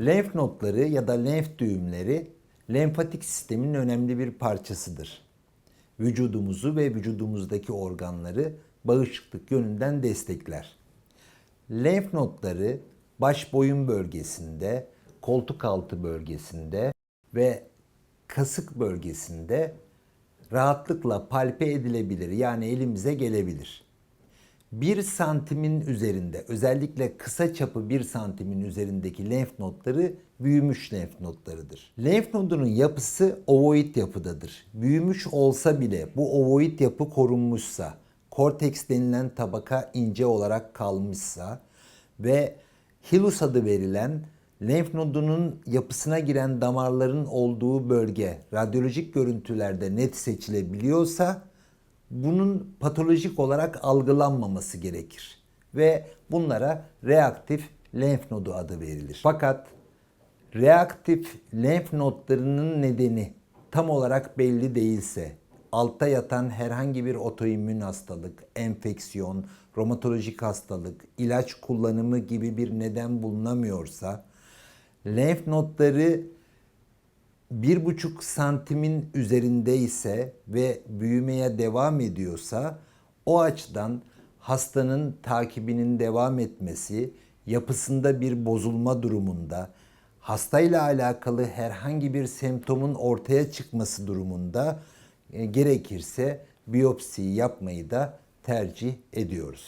Lenf nodları ya da lenf düğümleri lenfatik sistemin önemli bir parçasıdır. Vücudumuzu ve vücudumuzdaki organları bağışıklık yönünden destekler. Lenf nodları baş boyun bölgesinde, koltuk altı bölgesinde ve kasık bölgesinde rahatlıkla palpe edilebilir. Yani elimize gelebilir. 1 santimin üzerinde özellikle kısa çapı 1 santimin üzerindeki lenf nodları büyümüş lenf nodlarıdır. Lenf nodunun yapısı ovoid yapıdadır. Büyümüş olsa bile bu ovoid yapı korunmuşsa, korteks denilen tabaka ince olarak kalmışsa ve hilus adı verilen lenf nodunun yapısına giren damarların olduğu bölge radyolojik görüntülerde net seçilebiliyorsa bunun patolojik olarak algılanmaması gerekir ve bunlara reaktif lenf nodu adı verilir. Fakat reaktif lenf nodlarının nedeni tam olarak belli değilse, altta yatan herhangi bir otoimmün hastalık, enfeksiyon, romatolojik hastalık, ilaç kullanımı gibi bir neden bulunamıyorsa, lenf nodları bir buçuk santimin üzerinde ise ve büyümeye devam ediyorsa o açıdan hastanın takibinin devam etmesi, yapısında bir bozulma durumunda, hastayla alakalı herhangi bir semptomun ortaya çıkması durumunda e, gerekirse biyopsi yapmayı da tercih ediyoruz.